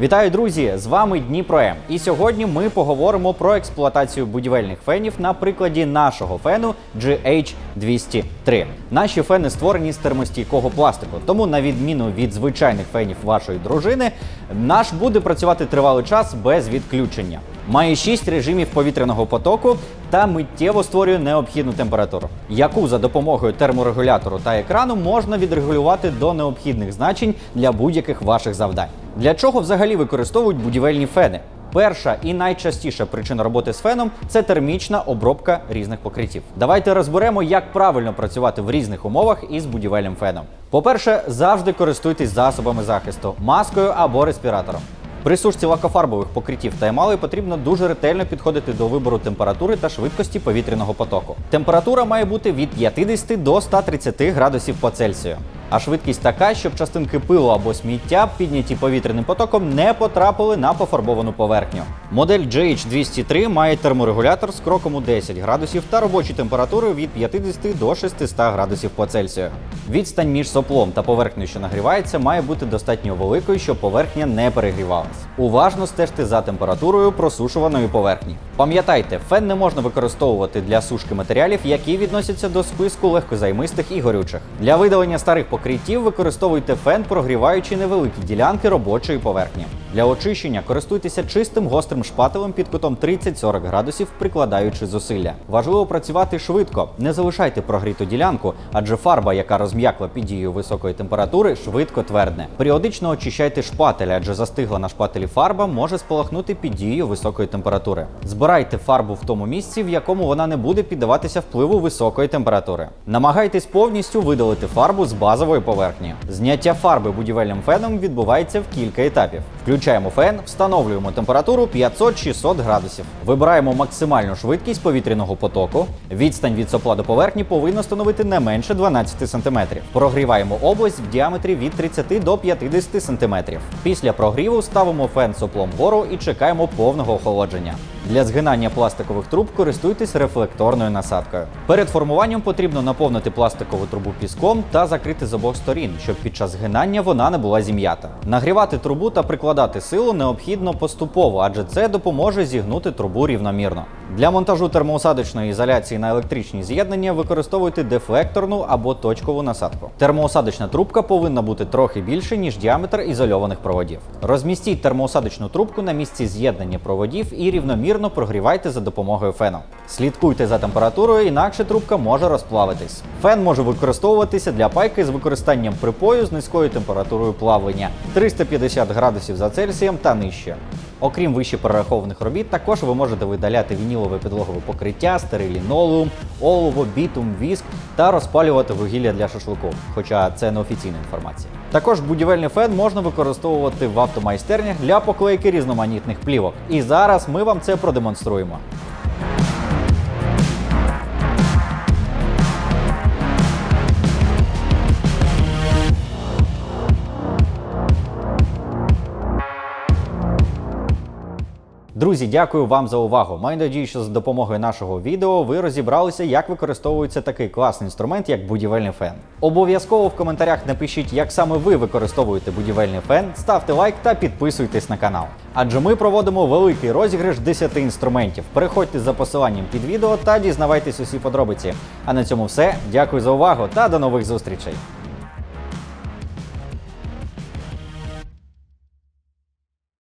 Вітаю, друзі! З вами Дніпро М. І сьогодні ми поговоримо про експлуатацію будівельних фенів на прикладі нашого фену GH203. Наші фени створені з термостійкого пластику, тому на відміну від звичайних фенів вашої дружини, наш буде працювати тривалий час без відключення. Має 6 режимів повітряного потоку та миттєво створює необхідну температуру, яку за допомогою терморегулятору та екрану можна відрегулювати до необхідних значень для будь-яких ваших завдань. Для чого взагалі використовують будівельні фени? Перша і найчастіша причина роботи з феном це термічна обробка різних покриттів. Давайте розберемо, як правильно працювати в різних умовах із будівельним феном. По-перше, завжди користуйтесь засобами захисту, маскою або респіратором. При сушці лакофарбових покриттів та емалей потрібно дуже ретельно підходити до вибору температури та швидкості повітряного потоку. Температура має бути від 50 до 130 градусів по Цельсію. А швидкість така, щоб частинки пилу або сміття, підняті повітряним потоком, не потрапили на пофарбовану поверхню. Модель GH203 має терморегулятор з кроком у 10 градусів та робочу температуру від 50 до 600 градусів по Цельсію. Відстань між соплом та поверхнею, що нагрівається, має бути достатньо великою, щоб поверхня не перегрівалась. Уважно стежте за температурою просушуваної поверхні. Пам'ятайте, фен не можна використовувати для сушки матеріалів, які відносяться до списку легкозаймистих і горючих. Для видалення старих покриттів використовуйте фен, прогріваючи невеликі ділянки робочої поверхні. Для очищення користуйтеся чистим гострим шпателем під кутом 30-40 градусів, прикладаючи зусилля. Важливо працювати швидко. Не залишайте прогріту ділянку, адже фарба, яка розм'якла під дією високої температури, швидко твердне. Періодично очищайте шпатель, адже застигла на шпателі фарба може спалахнути під дією високої температури. Збирайте фарбу в тому місці, в якому вона не буде піддаватися впливу високої температури. Намагайтесь повністю видалити фарбу з базової поверхні. Зняття фарби будівельним феном відбувається в кілька етапів. Включаємо фен, встановлюємо температуру 500-600 градусів. Вибираємо максимальну швидкість повітряного потоку. Відстань від сопла до поверхні повинна становити не менше 12 см. Прогріваємо область в діаметрі від 30 до 50 см. Після прогріву ставимо фен соплом вгору і чекаємо повного охолодження. Для згинання пластикових труб користуйтесь рефлекторною насадкою. Перед формуванням потрібно наповнити пластикову трубу піском та закрити з обох сторін, щоб під час згинання вона не була зім'ята. Нагрівати трубу та прикладати силу необхідно поступово, адже це допоможе зігнути трубу рівномірно. Для монтажу термоусадочної ізоляції на електричні з'єднання використовуйте дефлекторну або точкову насадку. Термоусадочна трубка повинна бути трохи більше, ніж діаметр ізольованих проводів. Розмістіть термоусадочну трубку на місці з'єднання проводів і рівномірно прогрівайте за допомогою фену. Слідкуйте за температурою, інакше трубка може розплавитись. Фен може використовуватися для пайки з використанням припою з низькою температурою плавлення 350 градусів за Цельсієм та нижче. Окрім вище перерахованих робіт, також ви можете видаляти вінілове підлогове покриття, старий лінолеум, олово, бітум, віск та розпалювати вугілля для шашлику, хоча це не офіційна інформація. Також будівельний фен можна використовувати в автомайстернях для поклейки різноманітних плівок. І зараз ми вам це продемонструємо. Друзі, дякую вам за увагу. Маю надію, що з допомогою нашого відео ви розібралися, як використовується такий класний інструмент, як будівельний фен. Обов'язково в коментарях напишіть, як саме ви використовуєте будівельний фен, ставте лайк та підписуйтесь на канал. Адже ми проводимо великий розіграш 10 інструментів. Переходьте за посиланням під відео та дізнавайтесь усі подробиці. А на цьому все. Дякую за увагу та до нових зустрічей.